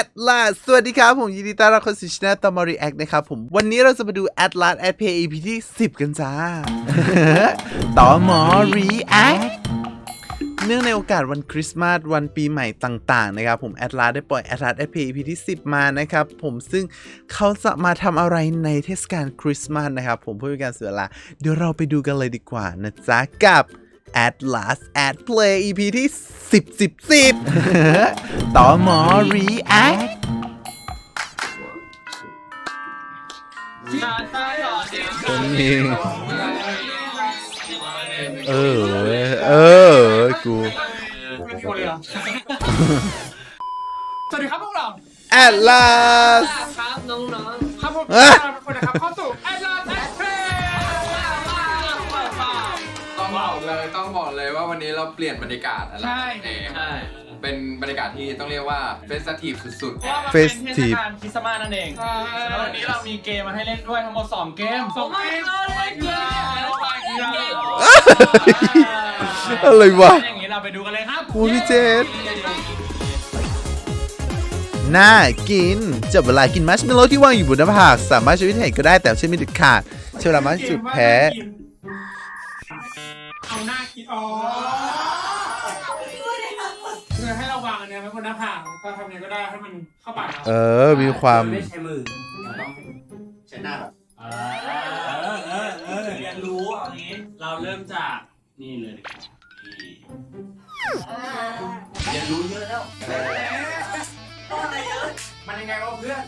Atlas สวัสดีครับ ผมยินดีต้อนรับเข้าสู่ช่องตอมอรีแอคนะครับผม วันนี้เราจะมาดู Atlas at Play EP ที่ 10 กันจ้าตอมอรีแอคเนื่องในโอกาสวันคริสต์มาสวันปีใหม่ต่างๆนะครับผม Atlas ได้ปล่อย Atlas at Play EP ที่ 10 มานะครับผมซึ่งเขาจะมาทำอะไรในเทศกาลคริสต์มาสนะครับผมเพื่อเป็นการเสียเวลาเดี๋ยวเราไปดูกันเลยดีกว่านะจ๊ะกับ Atlas at Play EP ที่ 10 10 10ต่อหมอ React คนนี้เออเว้ยเออเว้ยกูไม่มีคนเลยเหรอสวัสดีครับพวกเรา Atlas ครับน้องครับผมเอ๊ะทุกคนนะครับเข้าสู่ เลยต้องบอกเลยว่าวันนี้เราเปลี่ยนบรรยากาศอะไรใช่นี่ๆใช่เป็นบรรยากาศที่ต้องเรียกว่าเฟสทีฟสุดว่ามันเป็นเทศ Festive กาลคริสต์มาสนั่นเองแล้ววันนี้เรามีเกมมาให้เล่นด้วยทั้งหมด 2 เกมสองเกมโอ้ my god โอ้ my god อะไรวะ อย่างนี้เราไปดูกันเลยครับกูพี่เจษ น่ากินจับเวลากินมัชเมลโล่ที่วางอยู่บนหน้าผากสามารถใช้วิธีไหนก็ได้แต่ใช้ไม่เด็ดขาดใช้เวลามากที่สุดแพ้เอาหน้า กินอ๋อคือให้เราวางอันเนี้ยไว้บนหน้าผากก็ทำยังไงก็ได้ให้มันเข้าปากเราเออ มีความ ไม่ใช้มือต้องใช้หน้าแบบเออเออเออเรียนรู้เอางี้ เราเริ่มจากนี่เลยดีกว่านี่เรียนรู้เยอะแล้วมันยังไงวะเพื่อน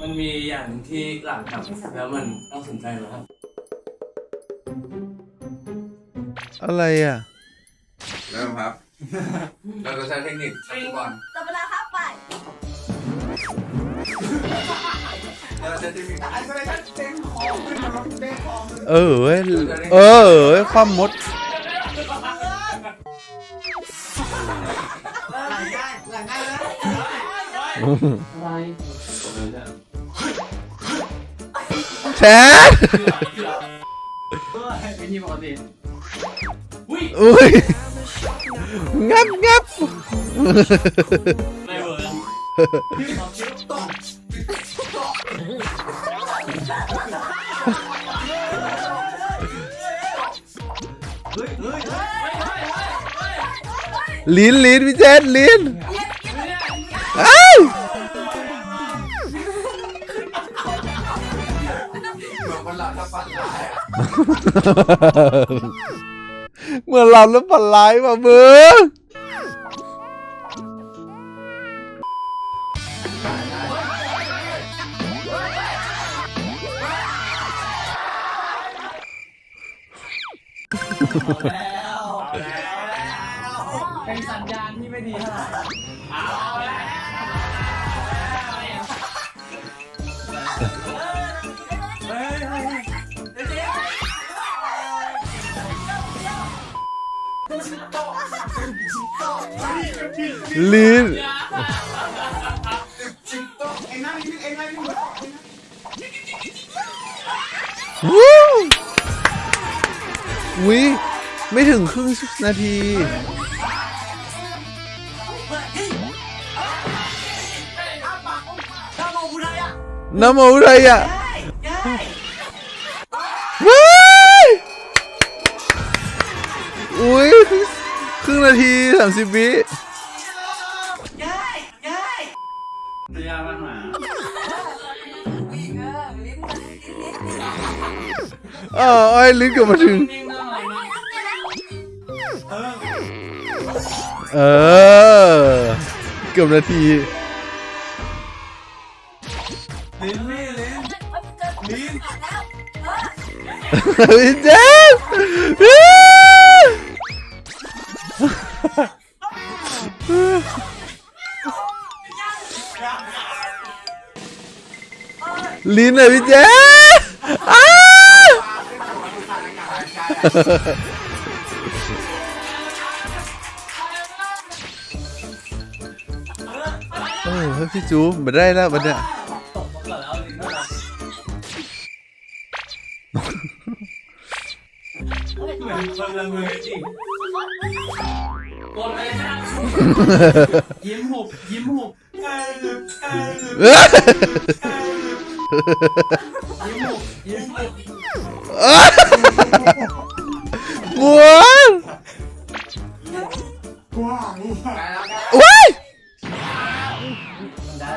มันมีอย่างที่หลังทำแล้วมันต้องสนใจเหรอครับ อะไรอะๆเริ่มครับ เราจะใช้เทคนิคฟุตบอลจับเวลาครับไปเราจะใช้เทคนิคเออเว้ยเออเว้ยความมดแชทวิธีปกติ อุ้ยงับงับไม่เวิร์กลิ้นลิ้นพี่เจษลิ้นอ้าวเหมือนคนหลับถ้าฝันร้าย เมื่อเราแล้วฝันร้ายว่ะมึงเป็นสัญญาณที่ไม่ดีเท่าไหร่เอาแลิ้ นวู้วิไม่ถึงครึ่งนาที น้ำมันอะไรอะว้ายอุ้ยครึ่ งนาทีสามสิบวิยะปัญหาอ๋อไอ้ยลิ้นเกือบมาถึง นิ่งๆหน่อยนะเออเกือบนาที ลิ้นไม่ลิ้นลิ้น พี่เจ ลิ้นอะพี่เจสอ้าโอ้เฮ้ยพี่จูมาได้แล้ววันเนี้ยตกมาก่อนแล้วลิ้นไม่รับเหมือนคนละมือจริงกดเลยนะยิ้มหุบยิ้มหุบเอ้ยยิ้มหุ บยิ้มหุบกลัวว้ายได้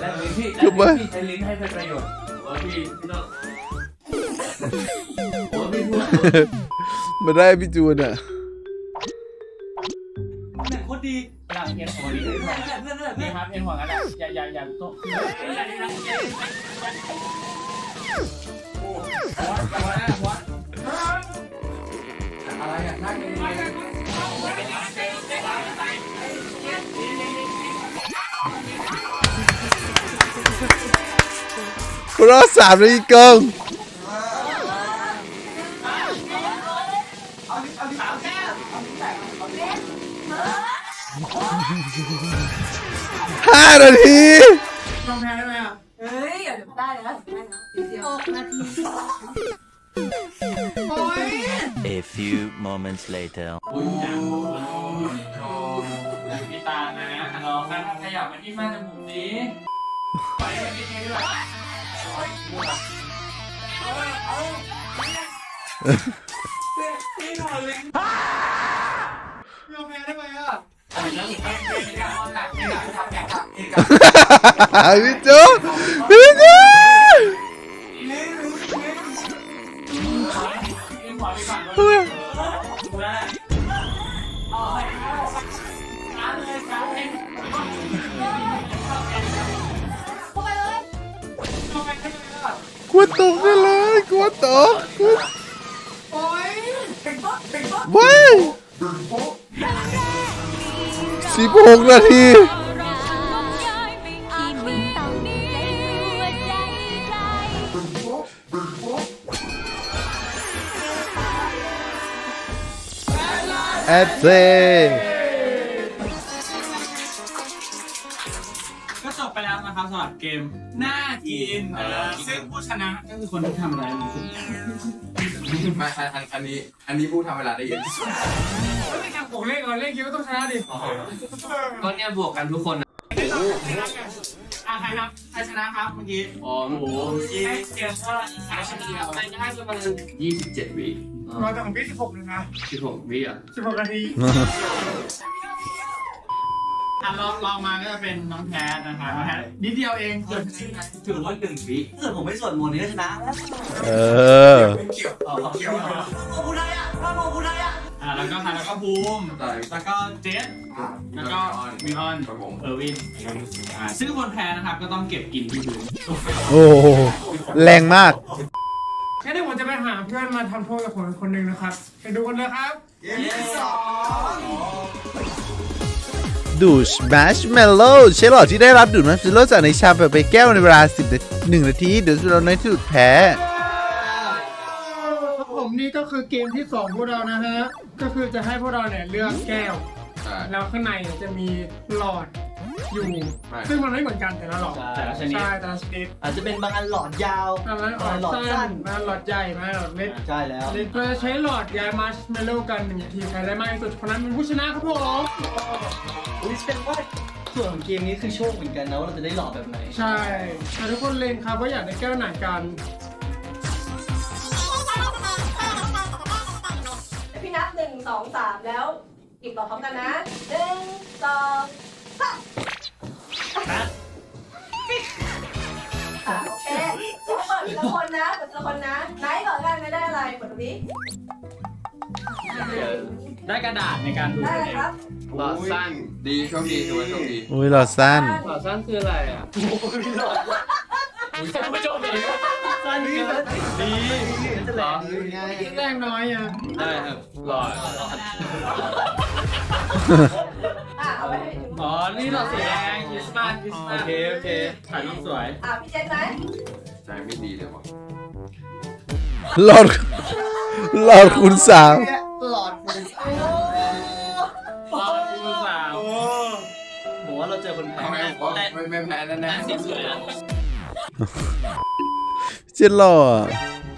แล้วลิ้นพี่จุ๊บไหมพี่ใช้ลิ้นให้เป็นประโยชน์โอ้ยพี่พี่ต้องโอ้ยพี่พูดมาได้พี่จูนอะหนึ่งโคตรดี หลังเพียนหัวนี่นี่ครับเพียนหัวกันนะอย่าอย่าอย่าโต๊ะคือหัวหัวหัวอะไรอะน่ากินรอบสามนาทีเกิง ห้านาที ยอมแพ้ได้ไหมอะเฮ้ยเดี๋ยวได้แล้วได้แล้วนิดเดียวหกนาที A few moments later. อุ้ยอย่างพี่ตานะลองนะขยับมาที่มาจมูกนี้ไปกันนิดนึงด้วยย ด้ไหมอะกลัวตกได้เลยกลัวตกกลัวโอ๊ยเป็นป๊อเป็นป๊อว้าสิบหกนาที แอดเซก็จบไปแล้วนะครับสำหรับเกมน่ากินซึ่งผู้ชนะก็คือคนที่ทำอะไรรู้สึกไม่อันอันอันนี้ อันนี้พูดทำเวลาได้เยอะที่สุดไม่ทำผมเล่นก่อนเล่นคิดว่าต้องชนะดิก็เนี่ยบวกกันทุกคน อะใครครับใครชนะครับเมื่อกี้อ๋อโอ้โหให้เกมว่าใครชนะใครได้ประมาณยี่สิบเจ็ดวิมาแต่ของพี่สิบหกเลยนะสิบหกวิอะสิบหกนาทีอะลองลองมาก็จะเป็นน้องแพทนะครับน้องแพทนิดเดียวเองเกือบถือว่าหนึ่งวิถ้าเกิดผมไม่สวดมนต์นี่ก็ชนะแล้วเออเกี่ยวอ๋อเกี่ยวโอ้กูได้อะถ้าโมกูได้อะอะแล้วก็ใครแล้วก็ภูมิตายแล้วก็เจส แล้วก็มีออนครับผม เออร์วินอ่าซึ่งคนแพ้นะครับก็ต้องเก็บกินที่พื้นโอ้โหแรงมาก งั้นเดี๋ยวผมจะไปหาเพื่อนมาทำโทษกับผมคนหนึ่งนะครับ ไปดูกันเลยครับเกมที่สองดูชมาร์ชเมลโล่เชลลอดที่ได้รับดูดมาร์ชเมลโล่จากในชามแบบไปแก้วในเวลา 10นาที1นาทีเดี๋ยวเราในที่สุดแพ้ ผมนี่ก็คือเกมที่สองพวกเรานะฮะ ก็คือจะให้พวกเราเนี่ยเลือกแก้ว ใช่แล้วข้างในเนี่ยจะมีหลอดอยู่ไม่ซึ่งมันไม่เหมือนกันแต่ละหลอดแต่ละชนิด ใช่แต่ละชนิดอาจจะเป็นบางอันหลอดยาวอันนั้นหลอดหลอดสั้สั้นนมาหลอดใหญ่มาหลอดเล็ก ใช่แล้วเล็กเราจะใช้หลอดย้ายมาร์ชเมลโล่กันหนึ่งทีใครได้มากที่สุดคนนั้นเป็นผู้ชนะครับผม อุ้ยแสดงว่าส่วนของเกมนี้คือโชคเหมือนกันนะว่าเราจะได้หลอดแบบไหนใช่แต่ทุกคนเล็งครับว่าอยากได้แก้วไหนกันเดี๋ยวพี่นับหนึ่งสองสามแล้ว หยิบหลอดพร้อมกันนะหนึ่งสองสามอะโอเคเปิดทีละคนนะเปิดทีละคนนะไหนก่อนกันไม่ได้อะไรเปิดตรงนี้ได้กระดาษในการดูได้ตัวเลยเองครับหลอดสั้นดีโชคดีถือว่าโชคดีอุ้ยหลอดสั้นหลอดสั้นคืออะไรอะ ไม่จบเลยสั้นเกินดีจะแหลมดีไงแรงน้อยอะได้ครับหลอดอะเอาไปให้อ๋อนี่หลอดสีแดงคริสต์มาสคริสต์มาสโอเคโอเคถ่ายรูปสวยอะพี่เจนไหมใจไม่ดีเลยว่ะหลอดหลอดคูณสามหลอดคุณโอ้หลอดคูณสามผมว่าเราเจอคนแพ้ทำไมผมว่าไม่ไม่แพ้แน่แน่สีสวยนะ เจ็ดหล่ออะ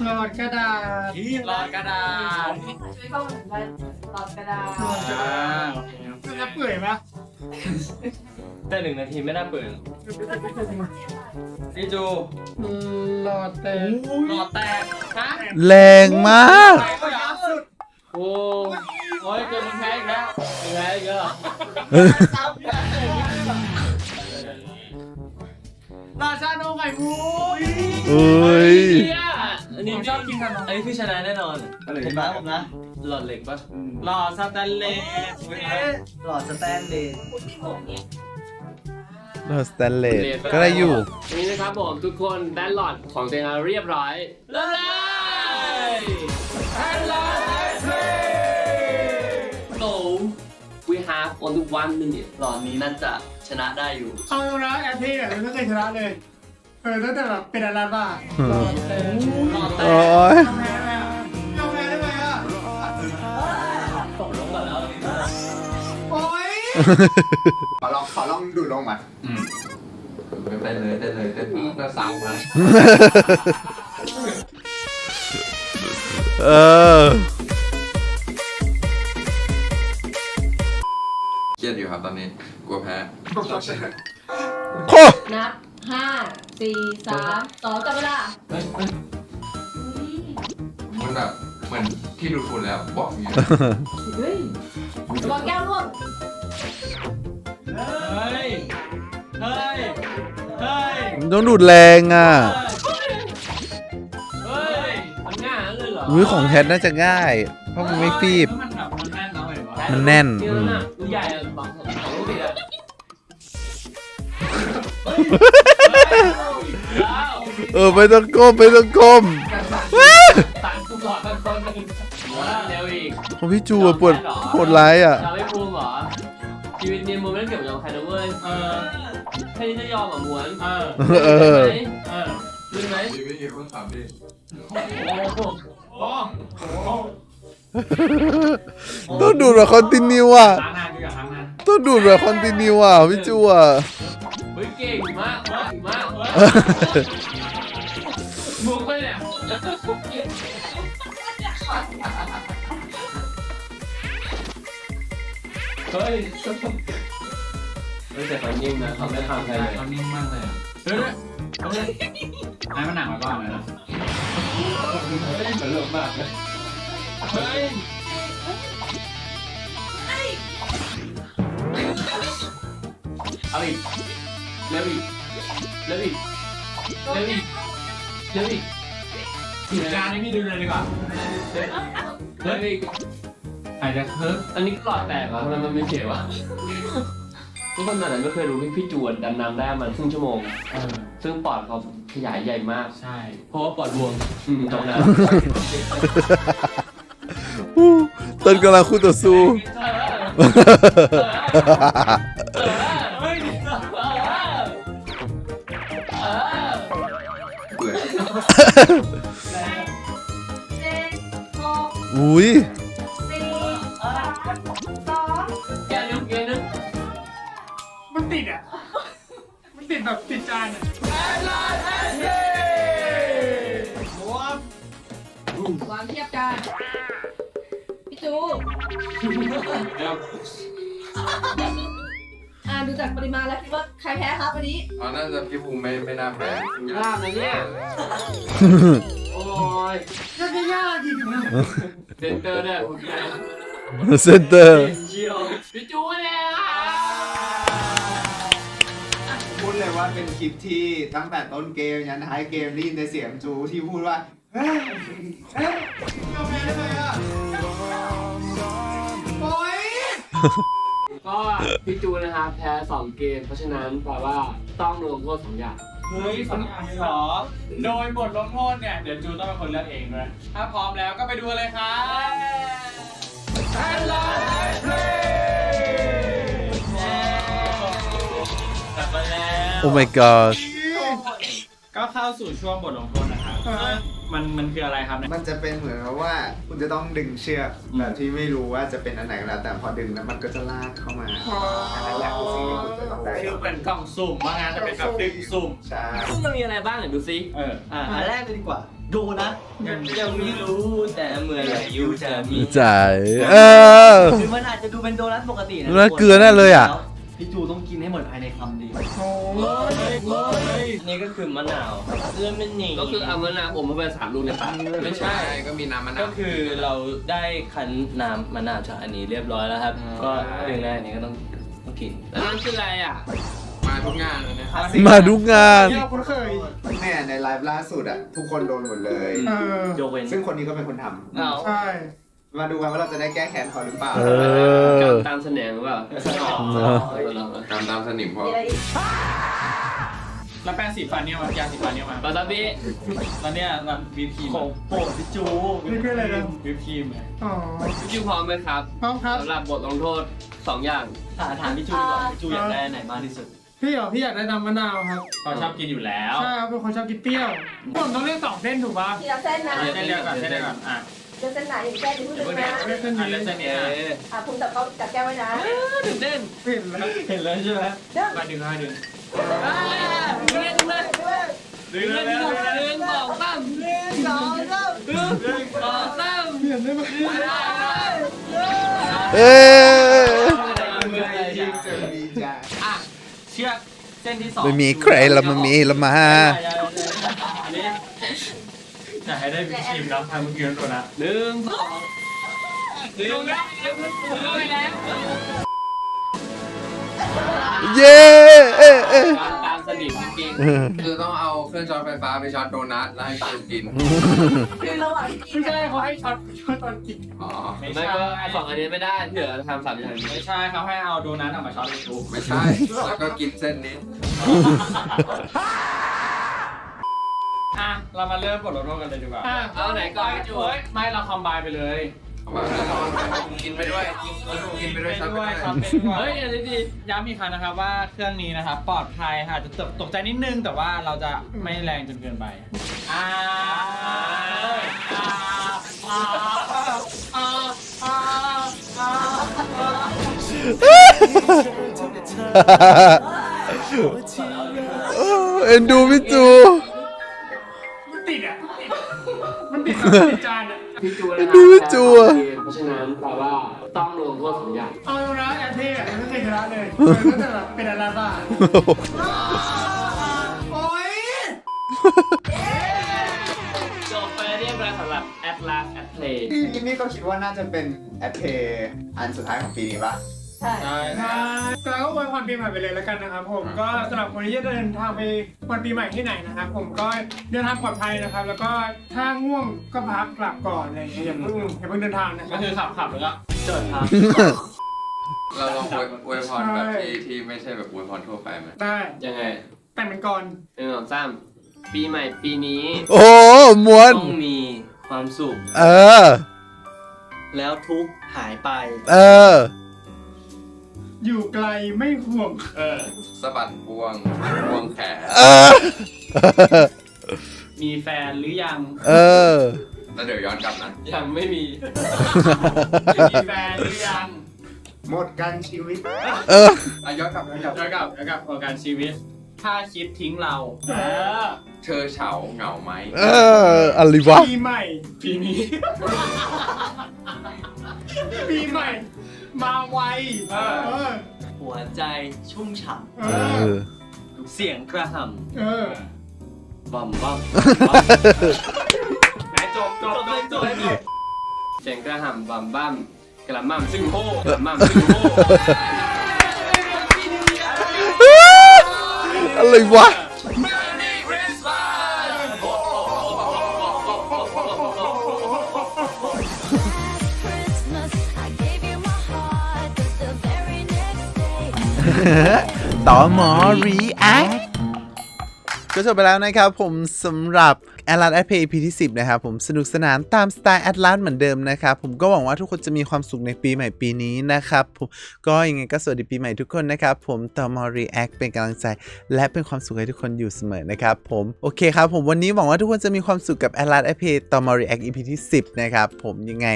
หลอดกระดาษหลอดกระดาษช่วยเข้ามาหน่อยได้หลอดกระดาษอ่าโอเคมันจะเปื่อยปะเแต่หนึ่งนาทีไม่น่าเปิดพี่จูหลอดแตกหลอดแตกฮะแรงมากแตกก็ยับสุดโอ้โอ้ยเกินมันแพ้อีกแล้วมันแพ้อีกแล้วเห รอราชาโนไข่มุกเอ้ยอันนี้ชอบกินขนมอันนี้คือชนะแน่นอนผมนะผมนะ หลอดเหล็กปะหลอดสแตนเลสหลอดสแตนเลสโดนสแตนเลสก็ได้อยู่อันนี้นะครับผมทุกคนได้หลอดของเจนาเรียบร้อยเริ่มเลยแอนลาเทร So we have only one minute หลอดนี้น่าจะ ชนะได้อยู่ เอาแล้วแอนที่อะไม่เคยชนะเลยเออตั้งแต่แบบเป็นอะไรบ้างหลอดแตกโอ้ยแพ้ไหมอะเอาแพ้ได้ไหมอะตกลงก่อนแล้วโอ๊ยขอลองขอลองดูดลงมาเต้นเลยเต้นเลยเต้นก็ซ้ำมาเออ เครียดอยู่ครับตอนนี้ก ลัวแพ้ โคนับห้าสี่สามสองจับเวลามันแบบเหมือนที่ดูดฝุ่นแล้วบอกอย่างเงี้ยเฮ้ยระวังแก้วร่วงเฮ้ย เฮ้ย เฮ้ยต้องดูดแรงอะเฮ้ยมันง่ายนั้นเลยเหรออุ้ยของแพทน่าจะง่าย เพราะมันไม่ฟีบ มันแบบมันแน่นแล้วเหรอวะมันแน่น เยอะนะลูก เออไม่ต้องก้มไม่ต้องก้มตัดทุกหลอดทั้งคนหนึ่งว้าวเร็วอีกของพี่จูอะปวดปวดร้ายอะเราไม่ภูมิเหรอชีวิตนี้มึงไม่ได้เกี่ยวกับใครนะเว้ยเออแค่นี้จะยอมเหรอม้วนเออเออไหมเออลืมไหมชีวิตนี้ต้องถามดิโอ้โหโอ้โหต้องดูดแบบคอนติเนียอะล้างนานดีกว่าล้างนานต้องดูดแบบคอนติเนียอะพี่จูอะเฮ้ยเก่งมากมากมากมุกไปเนี่ยเฮ้ยไม่แต่เขานิ่งนะเขาไม่ทำใครเลยเขานิ่งมากเลยเฮ้ยเฮ้ยไอ้มันหนักมาก่อนเลยนะไม่ได้เหมือนเรื่องมากเลยเฮ้ยเอาอีก เร็วอีกเร็วอีกเร็วอีกเร็วอีกถึงการให้พี่ดูเลยดีกว่าเร็วอีกอาจจะเคิร์ฟอันนี้หลอดแตกเหรอทำไมมันไม่เสียวะทุกคนตอนนั้นไม่เคยรู้พี่พี่จวนดำน้ำได้มันครึ่งชั่วโมงเออซึ่งปอดเขาขยายใหญ่มาก ใช่ เพราะว่าปอดบวมอืมตรงนั้นอู้ต้นกำลังคู่ต่อสู้ ปื่อ แพ้ครับวันนี้อ๋อน่าจะพี่ภูมิไม่ไม่น่าแพ้ยากนะเนี่ย โอ้ยยากยากจริงนะเซนเตอร์เนี่ยคุณแม่เซนเตอร์เชียวพี่จูเนี่ยพูดเลยว่าเป็นคลิปที่ตั้งแต่ต้นเกมยันท้ายเกมได้ยินแต่เสียงจูที่พูดว่าเฮ้ยเฮ้ยเอาแพ้ได้ไหมอะโอ๊ย ก็พี่จูนะครับแพ้สองเกม เพราะฉะนั้นแปลว่าต้องลงโทษสองอย่าง เฮ้ยสองอย่างเลยเหรอ โดยบทลงโทษเนี่ย เดี๋ยวจูต้องเป็นคนเลือกเองด้วยถ้าพร้อมแล้วก็ไปดูเลยครับแอนลาเพลกลับมาแล้วโอ้ my god ก็เข้าสู่ช่วงบทลงโทษนะครับมันมันคืออะไรครับเนี่ยมันจะเป็นเหมือนกับว่าคุณจะต้องดึงเชือกแบบที่ไม่รู้ว่าจะเป็นอันไหนก็แล้วแต่พอดึงแล้วมันก็จะลากเข้ามาอันนั้นแหละคือสิ่งที่คุณจะต้องได้คือเป็นกล่องสุ่มว่างานจะเป็นแบบดึงสุ่มใช่ซึ่งมันมีอะไรบ้างเดี๋ยวดูซิเอออ่าอันแรกเลยดีกว่า ดูนะยังยังไม่รู้แต่เมื่อไหร่ยูจะมี จ่ายเออคือมันอาจจะดูเป็นโดนัทปกตินะโดนัทเกลือแน่เลยอะแพี่จูต้องกินให้หมดภายในคำเดียวโอ้ยนี่ก็คือมะนาวเอื้อมเป็นหนีก็คือเอามะนาวอมเข้าไปสามลูกในปากไม่ใช่ ก็มีน้ำมะนาก็วคือเราได้คั้นน้ำมะนาวจากอันนี้เรียบร้อยแล้วครับ ก็เรื่องแรกนี้ก็ต้องต้องกินแล้วนั่นคืออะไรอะมาทุกงานเลยนะมาดูงานที่เราคุ้นเคยแม่ในไลฟ์ล่าสุดอะทุกคนโดนหมดเลยเออยกเว้นซึ่งคนนี้ก็เป็นคนทเอาใช่ำ มาดูกันว่าเราจะได้แก้แค้นเขาหรือเปล่า เออการตามแสดงหรือเปล่าการตามสนิมพอ มีอะไรอีกแล้วแป้งสีฟันเนี่ยมายาสีฟันเนี่ยมาปาตาบิแล้วเนี่ยมันวิปครีมของโปรดพี่จูนี่คืออะไรนะ วิปครีมไงอ๋อพี่จิวพร้อมไหมครับพร้อมครับ สำหรับบทลงโทษสองอย่างถามถามพี่จูดีกว่าพี่จูอยากได้อันไหนมากที่สุดพี่เหรอพี่อยากได้น้ำมะนาวครับเขาชอบกินอยู่แล้วใช่ครับเป็นคนชอบกินเปรี้ยวผมต้องเลือกสองเส้นถูกป่ะทีละเส้นนะ เส้นเดียวก่อนเส้นเดียวก่อนอะ เลือกเส้นไหนอย่างแก้ที่พูดถึงนะเลือกเส้นนี้เลือกเส้นนี้เอ๊ะอะภูมิจับเขาจับแก้วไว้นะตื่นเต้นเห็นแล้วเห็นแล้วใช่ไหมเด้อมาดึงมาดึงดึงเลยดึงเลยดึงดึงเลยดึงสองสามดึงสองสามดึงสองสามเห็นได้ไหมเอ้ยเจอมีจ้าอะเชือกเส้นที่สองไม่มีใครละมันมีละมาอันนี้ จะให้ได้วิปครีมแล้วทำเมื่อกี้ตัวนะหนึ่งสองดึงแล้วดึงแล้วเย้เอ้ยเอ้ยการตามสนิทจริงคือต้องเอาเครื่องช็อตไฟฟ้าไปช็อตโดนัทแล้วให้คิวกินคือระหว่างที่กิไม่นใช่เขาให้ช็อตช็อตตอนกินอ๋อไม่ไม่ใช่ก็สองอันนี้ไม่ได้เดี๋ยวทำสามอย่างไม่ใช่เขาให้เอาโดนัทออกมาช็อตให้ดูไม่ใช่แล้วก็กินเส้นนี้ อะเรามาเริ่มบทลงโทษกันเลยดีกว่าเอาไหนก่อนพี่จูเฮ้ยไม่เราคอมไบไปเลยกินไปด้วยกินไปด้วยช็อตไปด้วยด้วยครับเป็นด้วยเฮ้ยอันนี้ดีย้ำอีกครั้งนะครับว่าเครื่องนี้นะครับปลอดภัยค่ะจะตกตกใจนิดนึงแต่ว่าเราจะไม่แรงจนเกินไปอ่าอ่าอ่าอ่าอ่าอ่าเอ็นดูพี่จู มันติดมันติดจานอะพี่จูดูพี่จูอะเพราะฉะนั้นแปลว่าต้องลงโทษสองอย่างเอาตรงนะแอนเท่อะไม่เคยชนะเลยก็จะแบบเป็นอะไรบ้างโอ๊ยจบไปเรียบร้อยสำหรับ Atlas at Play พี่นี่ก็คิดว่าน่าจะเป็นแอปเพย์อันสุดท้ายของปีนี้ปะ ใช่ใช่ก็อวยพรปีใหม่ไปเลยแล้วกันนะครับผมก็สำหรับคนที่จะเดินทางไปวันปีใหม่ที่ไหนนะครับผมก็เดินทางปลอดภัยนะครับ แล้วก็ถ้าง่วงก็พักกลับก่อนอะไรอย่างเงี้ยอย่าเพิ่งอย่าเพิ่งเดินทางนะก็คือขับขับแล้วก็เจิดครับเราลองอวยอวยพรแบบที่ที่ไม่ใช่แบบอวยพรทั่วไปไหมได้ยังไงแต่งเป็นก่อนหนึ่งสองสามปีใหม่ปีนี้โอ้ม้วน ต้องมีความสุข เออ แล้วทุกข์หายไป เออ อยู่ไกลไม่ห่วงเออสะบัดพวงพวงแขนเออ มีแฟนหรือยัง เออ แล้วเดี๋ยวย้อนกลับนะยังไม่มี มีแฟนหรือยัง หมดกันชีวิตเออ อะย้อนกลับย้อนกลับ แล้วกับแล้วกับประกันชีวิต ถ้าคิดทิ้งเรา เออ เธอเฉาเหงาไหมเออ อะไรวะ ปีใหม่ปีนี้ ปีใหม่ มาไวเออหัวใจชุ่มฉ่เอเออ อำเสียงกระหเออำบัมบัมไหนจบจบจบจบเสียงกระหำบัมบัมกระหม่ำซึ่งโฮกระหม่ำซึ่งโฮ อะไรวะ ต่อหมอ react ก็จบไปแล้วนะครับผมสำหรับ Atlas a p EP ที่10 นะครับผมสนุกสนานตามสไตล์ Atlas เหมือนเดิมนะครับผมก็หวังว่าทุกคนจะมีความสุขในปีใหม่ปีนี้นะครับผมก็ยังไงก็สวัสดีปีใหม่ทุกคนนะครับผมต่อมอ react เป็นกำลังใจ และเป็นความสุขให้ทุกคนอยู่เสมอนะครับผมโอเคครับผมวันนี้หวังว่าทุกคนจะมีความสุขกับ Atlas a p ต่อมอ react EP ที่ 10 นะครับผมยังไง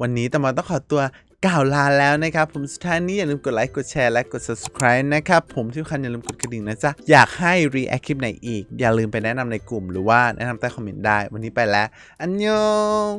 วันนี้ต่อมาต้องขอตัว กล่าวลาแล้วนะครับผมสุดท้ายนี้อย่าลืมกดไลค์กดแชร์และกด subscribe นะครับผมที่สำคัญอย่าลืมกดกระดิ่งนะจ๊ะ อยากให้ react คลิปไหนอีก อย่าลืมไปแนะนำในกลุ่มหรือว่าแนะนำใต้คอมเมนต์ได้ วันนี้ไปแล้ว อันยอง